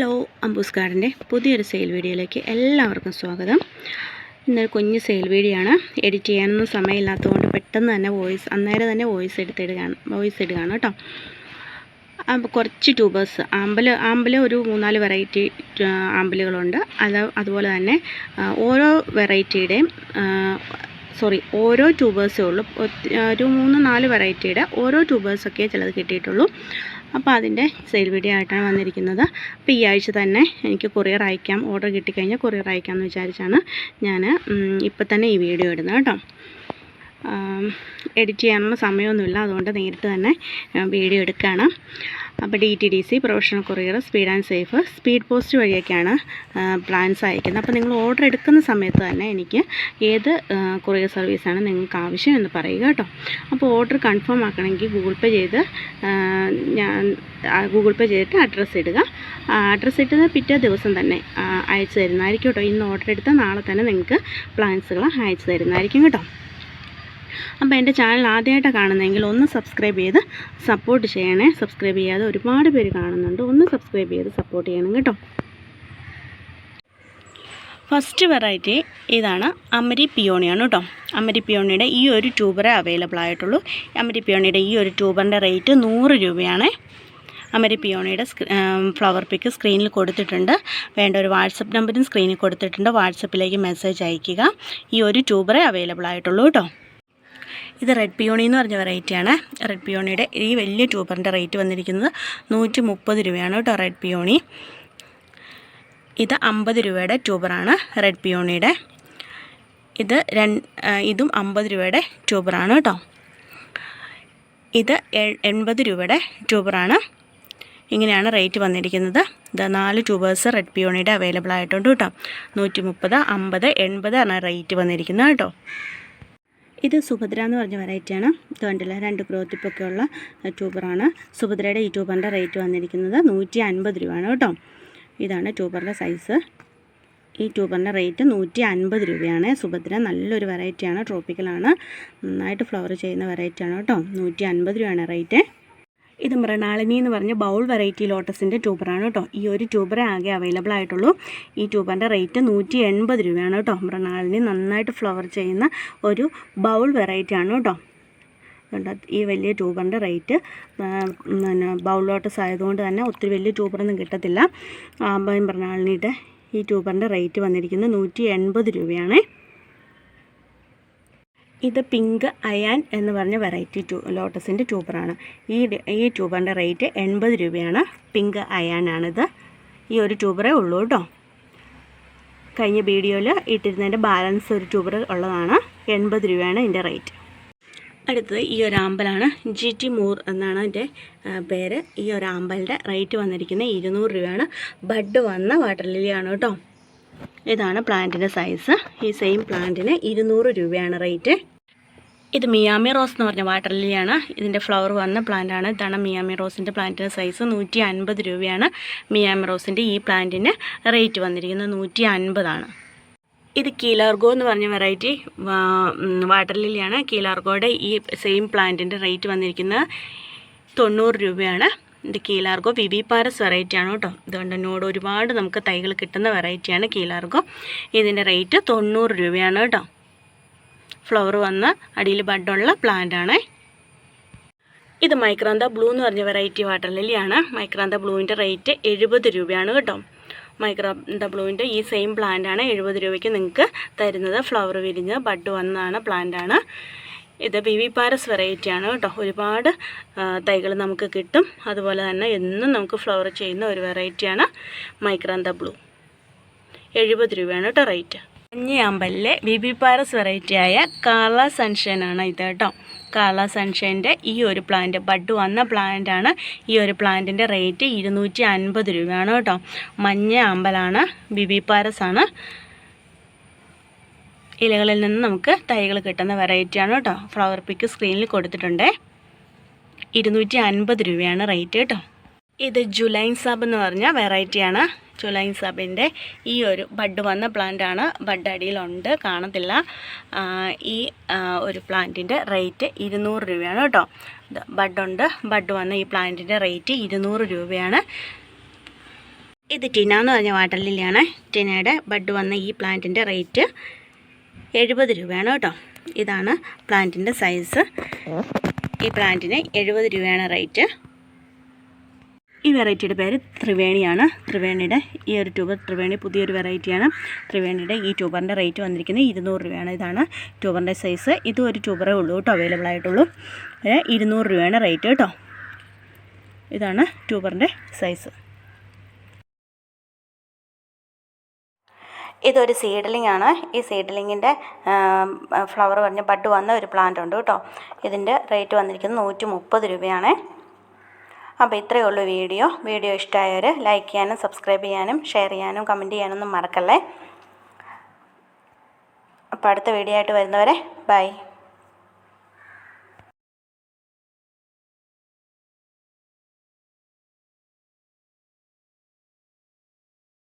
Rose ഗാർഡന്റെ പുതിയൊരു sale വീഡിയോയിലേക്ക് എല്ലാവർക്കും സ്വാഗതം. ഇന്നൊരു കുഞ്ഞ് സെയിൽ വീഡിയോ ആണ്. എഡിറ്റ് ചെയ്യാനൊന്നും സമയമില്ലാത്തതുകൊണ്ട് പെട്ടെന്ന് തന്നെ വോയിസ് അന്നേരം തന്നെ വോയിസ് എടുത്തിടുകയാണ് വോയിസ് ഇടുകയാണ് കേട്ടോ. അപ്പോൾ കുറച്ച് ട്യൂബേഴ്സ് ആമ്പൽ ആമ്പൽ ഒരു മൂന്നാൽ വെറൈറ്റി ആമ്പലുകളുണ്ട്. അത് അതുപോലെ തന്നെ ഓരോ വെറൈറ്റിയുടെയും സോറി ഓരോ ട്യൂബേഴ്സേ ഉള്ളൂ. ഒരു മൂന്ന് നാല് വെറൈറ്റിയുടെ ഓരോ ട്യൂബേഴ്സൊക്കെ ചിലത് കിട്ടിയിട്ടുള്ളൂ. അപ്പോൾ അതിന്റെ സെയിൽ വീഡിയോ ആയിട്ടാണ് വന്നിരിക്കുന്നത്. അപ്പോൾ ഈ ആഴ്ച തന്നെ എനിക്ക് കൊറിയർ അയക്കാം. ഓർഡർ കിട്ടിക്കഴിഞ്ഞാൽ കൊറിയർ അയക്കാം എന്ന് വിചാരിച്ചാണ് ഞാൻ ഇപ്പം തന്നെ ഈ വീഡിയോ ഇടുന്നത് കേട്ടോ. എഡിറ്റ് ചെയ്യാനുള്ള സമയമൊന്നുമില്ല. അതുകൊണ്ട് നേരിട്ട് തന്നെ വീഡിയോ എടുക്കുകയാണ്. അപ്പോൾ D T D C professional courier speed and safe speed post വഴിയൊക്കെയാണ് plans അയക്കുന്നത്. അപ്പോൾ നിങ്ങൾ ഓർഡർ എടുക്കുന്ന സമയത്ത് തന്നെ എനിക്ക് ഏത് കൊറിയർ സർവീസാണ് നിങ്ങൾക്ക് ആവശ്യം എന്ന് പറയുക കേട്ടോ. അപ്പോൾ ഓർഡർ കൺഫേം ആക്കണമെങ്കിൽ ഗൂഗിൾ പേ ചെയ്ത് ഞാൻ ഗൂഗിൾ പേ ചെയ്തിട്ട് അഡ്രസ്സ് ഇടുക. അഡ്രസ്സ് ഇട്ടത് പിറ്റേ ദിവസം തന്നെ അയച്ചു തരുന്നതായിരിക്കും കേട്ടോ. ഇന്ന് ഓർഡർ എടുത്താൽ നാളെ തന്നെ നിങ്ങൾക്ക് പ്ലാൻസുകൾ അയച്ചു തരുന്നതായിരിക്കും കേട്ടോ. അപ്പോൾ എന്റെ ചാനൽ ആദ്യമായിട്ടാണ് കാണുന്നതെങ്കിൽ ഒന്ന് സബ്സ്ക്രൈബ് ചെയ്ത് സപ്പോർട്ട് ചെയ്യണേ. സബ്സ്ക്രൈബ് ചെയ്യാതെ ഒരുപാട് പേര് കാണുന്നുണ്ട്. ഒന്ന് സബ്സ്ക്രൈബ് ചെയ്ത് സപ്പോർട്ട് ചെയ്യണം കേട്ടോ. ഫസ്റ്റ് വെറൈറ്റി ഇതാണ് അമരി പിയോണിയാണ് കേട്ടോ. അമരി പിയോണിയുടെ ഈ ഒരു ട്യൂബറേ അവൈലബിൾ ആയിട്ടുള്ളൂ. അമരി പിയോണിയുടെ ഈ ഒരു ട്യൂബറിന്റെ റേറ്റ് നൂറ് രൂപയാണ്. അമരി പിയോണിയുടെ ഫ്ലവർ പിക്ക് സ്ക്രീനിൽ കൊടുത്തിട്ടുണ്ട്. വേണ്ട ഒരു വാട്സപ്പ് നമ്പറും സ്ക്രീനിൽ കൊടുത്തിട്ടുണ്ട്. വാട്സപ്പിലേക്ക് മെസ്സേജ് അയയ്ക്കുക ഈ ഒരു ട്യൂബറേ അവൈലബിൾ ആയിട്ടുള്ളൂ കേട്ടോ. ഇത് റെഡ് പിയോണി എന്ന് പറഞ്ഞ വെറൈറ്റിയാണ് റെഡ് പിയോണിയുടെ ഈ വലിയ ട്യൂബറിന്റെ റേറ്റ് വന്നിരിക്കുന്നത് നൂറ്റി മുപ്പത് രൂപയാണ് കേട്ടോ റെഡ് പിയോണി. ഇത് അമ്പത് രൂപയുടെ ട്യൂബറാണ് റെഡ് പിയോണിയുടെ. ഇത് ഇതും അമ്പത് രൂപയുടെ ട്യൂബറാണ് കേട്ടോ. ഇത് എൺപത് രൂപയുടെ ട്യൂബറാണ്. ഇങ്ങനെയാണ് റേറ്റ് വന്നിരിക്കുന്നത്. ഇത് നാല് ട്യൂബേഴ്സ് റെഡ് പിയോണിയുടെ അവൈലബിൾ ആയിട്ടുണ്ട് കേട്ടോ. നൂറ്റി മുപ്പത് അമ്പത് ആണ് റേറ്റ് വന്നിരിക്കുന്നത് കേട്ടോ. ഇത് സുഭദ്ര എന്ന് പറഞ്ഞ വെറൈറ്റിയാണ് ഇത് രണ്ട് ഗ്രോത്തിപ്പൊക്കെ ഉള്ള ട്യൂബറാണ് സുഭദ്രയുടെ ഈ ട്യൂബറിന്റെ റേറ്റ് വന്നിരിക്കുന്നത് നൂറ്റി അൻപത് രൂപയാണ് കേട്ടോ. ഇതാണ് ട്യൂബറിന്റെ സൈസ് ഈ ട്യൂബറിന്റെ റേറ്റ് നൂറ്റി അൻപത് രൂപയാണ്. സുഭദ്ര നല്ലൊരു വെറൈറ്റിയാണ് ട്രോപ്പിക്കലാണ് നന്നായിട്ട് ഫ്ലവർ ചെയ്യുന്ന വെറൈറ്റിയാണ് കേട്ടോ. നൂറ്റി അൻപത് രൂപയാണ് റേറ്റ് ഇത് മൃണാളിനി എന്ന് പറഞ്ഞ ബൗൾ വെറൈറ്റി ലോട്ടസിന്റെ ട്യൂബറാണ് കേട്ടോ. ഈ ഒരു ട്യൂബറേ ആകെ അവൈലബിൾ ആയിട്ടുള്ളൂ. ഈ ട്യൂബറിന്റെ റേറ്റ് നൂറ്റി എൺപത് രൂപയാണ് കേട്ടോ. മൃണാളിനി നന്നായിട്ട് ഫ്ലവർ ചെയ്യുന്ന ഒരു ബൗൾ വെറൈറ്റി ആണ് കേട്ടോ. ഈ വലിയ ട്യൂബറിന്റെ റേറ്റ് പിന്നെ ബൗൾ ലോട്ടസ് ആയതുകൊണ്ട് തന്നെ ഒത്തിരി വലിയ ട്യൂബറൊന്നും കിട്ടത്തില്ല. ആമ്പയും മൃണാളിനിയുടെ ഈ ട്യൂബറിന്റെ റേറ്റ് വന്നിരിക്കുന്നത് നൂറ്റി എൺപത് രൂപയാണ്. ഇത് പിങ്ക് അയാൻ എന്ന് പറഞ്ഞ വെറൈറ്റി ട്യൂ ലോട്ടസിന്റെ ട്യൂബറാണ്. ഈ ഈ ട്യൂബറിന്റെ റേറ്റ് എൺപത് രൂപയാണ്. പിങ്ക് അയാനാണിത്. ഈ ഒരു ട്യൂബറേ ഉള്ളൂ കേട്ടോ. കഴിഞ്ഞ വീഡിയോയിൽ ഇട്ടിരുന്നതിന്റെ ബാലൻസ് ഒരു ട്യൂബർ ഉള്ളതാണ്. എൺപത് രൂപയാണ് ഇതിന്റെ റേറ്റ് അടുത്തത് ഈ ഒരു ആമ്പലാണ്. ജി ടി മൂർ എന്നാണ് അതിന്റെ പേര്. ഈ ഒരു ആമ്പലിന്റെ റേറ്റ് വന്നിരിക്കുന്നത് ഇരുന്നൂറ് രൂപയാണ്. ബഡ് വന്ന വാട്ടർ ലില്ലിയാണ് കേട്ടോ. ഇതാണ് പ്ലാന്റിന്റെ സൈസ്. ഈ സെയിം പ്ലാന്റിന് ഇരുന്നൂറ് രൂപയാണ് റേറ്റ്. ഇത് മിയാമി റോസ് എന്ന് പറഞ്ഞ വാട്ടർ ലില്ലിയാണ്. ഇതിന്റെ ഫ്ലവർ വന്ന പ്ലാന്റാണ് ഇതാണ് മിയാമി റോസിന്റെ പ്ലാന്റിന്റെ സൈസ്. നൂറ്റി അൻപത് രൂപയാണ് മിയാമി റോസിന്റെ ഈ പ്ലാന്റിന് റേറ്റ് വന്നിരിക്കുന്നത്. നൂറ്റി അൻപതാണ് ഇത് കീലാർഗോ എന്ന് പറഞ്ഞ വെറൈറ്റി വാട്ടർ ലില്ലിയാണ്. കീലാർഗോയുടെ ഈ സെയിം പ്ലാന്റിന്റെ റേറ്റ് വന്നിരിക്കുന്നത് തൊണ്ണൂറ് രൂപയാണ്. ഇത് കീലാർഗോ വിവി പാരസ് വെറൈറ്റി ആണ് കേട്ടോ. ഇതുകൊണ്ട് എന്നോട് ഒരുപാട് നമുക്ക് തൈകൾ കിട്ടുന്ന വെറൈറ്റിയാണ് കീലാർഗോ. ഇതിന്റെ റേറ്റ് തൊണ്ണൂറ് രൂപയാണ് കേട്ടോ. ഫ്ലവർ വന്ന് അടിയിൽ ബഡുള്ള പ്ലാന്റ് ആണ്. ഇത് മൈക്രാന്ത ബ്ലൂ എന്ന് പറഞ്ഞ വെറൈറ്റി വാട്ടർ ലില്ലിയാണ് മൈക്രാന്ത ബ്ലൂവിന്റെ റേറ്റ് എഴുപത് രൂപയാണ് കേട്ടോ. മൈക്രാന്ത ബ്ലൂവിന്റെ ഈ സെയിം പ്ലാന്റ് ആണ് എഴുപത് രൂപയ്ക്ക് നിങ്ങൾക്ക് തരുന്നത്. ഫ്ലവർ വിരിഞ്ഞ് ബഡ് വന്നതാണ് പ്ലാന്റ് ആണ്. ഇത് ബി വി പാരസ് വെറൈറ്റി ആണ് കേട്ടോ. ഒരുപാട് തൈകൾ നമുക്ക് കിട്ടും. അതുപോലെ തന്നെ എന്നും നമുക്ക് ഫ്ലവർ ചെയ്യുന്ന ഒരു വെറൈറ്റിയാണ് മൈക്രാന്ത ബ്ലൂ. എഴുപത് രൂപയാണ് കേട്ടോ റേറ്റ് കഞ്ഞിയാമ്പലിലെ ബി ബി പാരസ് കാള സൺഷൈൻ ആണ് ഇത് കേട്ടോ. കാള സൺഷൈന്റെ ഈ ഒരു പ്ലാന്റ് ബഡ് വന്ന പ്ലാന്റാണ് ഈ ഒരു പ്ലാന്റിന്റെ റേറ്റ് ഇരുന്നൂറ്റി അൻപത് രൂപയാണ് കേട്ടോ. മഞ്ഞ അമ്പലാണ് ബി ബി പാരസ് ആണ് ഇലകളിൽ നിന്ന് നമുക്ക് തൈകൾ കിട്ടുന്ന വെറൈറ്റിയാണ് കേട്ടോ. ഫ്ലവർ പിക്ക് സ്ക്രീനിൽ കൊടുത്തിട്ടുണ്ട്. ഇരുന്നൂറ്റി അൻപത് രൂപയാണ് റേറ്റ് കേട്ടോ. ഇത് ജുലൈൻ സബ് എന്ന് പറഞ്ഞ വെറൈറ്റിയാണ് ജുലൈൻ സാബിന്റെ ഈ ഒരു ബഡ് വന്ന പ്ലാന്റ് ആണ്. ബഡ് അടിയിലുണ്ട്. കാണത്തില്ല. ഈ ഒരു പ്ലാന്റിന്റെ റേറ്റ് ഇരുന്നൂറ് രൂപയാണ് കേട്ടോ. ബഡുണ്ട് ബഡ് വന്ന ഈ പ്ലാന്റിന്റെ റേറ്റ് ഇരുന്നൂറ് രൂപയാണ്. ഇത് ടിന എന്ന് പറഞ്ഞ വാട്ടർ ലില്ലിയാണ് ടിനയുടെ ബഡ് വന്ന ഈ പ്ലാന്റിന്റെ റേറ്റ് എഴുപത് രൂപയാണ് കേട്ടോ. ഇതാണ് പ്ലാന്റിന്റെ സൈസ് ഈ പ്ലാന്റിന് എഴുപത് രൂപയാണ് റേറ്റ് ഈ വെറൈറ്റിയുടെ പേര് ത്രിവേണിയാണ്. ത്രിവേണിയുടെ ഈ ഒരു ട്യൂബർ ത്രിവേണി പുതിയൊരു വെറൈറ്റിയാണ് ത്രിവേണിയുടെ ഈ ട്യൂബറിന്റെ റേറ്റ് വന്നിരിക്കുന്നത് ഇരുന്നൂറ് രൂപയാണ്. ഇതാണ് ട്യൂബറിന്റെ സൈസ് ഇതും ഒരു ട്യൂബറേ ഉള്ളൂ കേട്ടോ അവൈലബിൾ ആയിട്ടുള്ളൂ. ഇരുന്നൂറ് രൂപയാണ് റേറ്റ് കേട്ടോ. ഇതാണ് ട്യൂബറിന്റെ സൈസ് ഇതൊരു സീഡ്ലിംഗ് ആണ്. ഈ സീഡ്ലിങ്ങിന്റെ ഫ്ലവർ പറഞ്ഞ് ബഡ് വന്ന ഒരു പ്ലാന്റ് ഉണ്ട് കേട്ടോ. ഇതിന്റെ റേറ്റ് വന്നിരിക്കുന്നത് നൂറ്റി മുപ്പത് രൂപയാണ്. അപ്പോൾ ഇത്രയേ ഉള്ളൂ വീഡിയോ. വീഡിയോ ഇഷ്ടമായവർ ലൈക്ക് ചെയ്യാനും സബ്സ്ക്രൈബ് ചെയ്യാനും ഷെയർ ചെയ്യാനും കമന്റ് ചെയ്യാനൊന്നും മറക്കല്ലേ. അപ്പോൾ അടുത്ത വീഡിയോ ആയിട്ട് വരുന്നവരെ ബൈ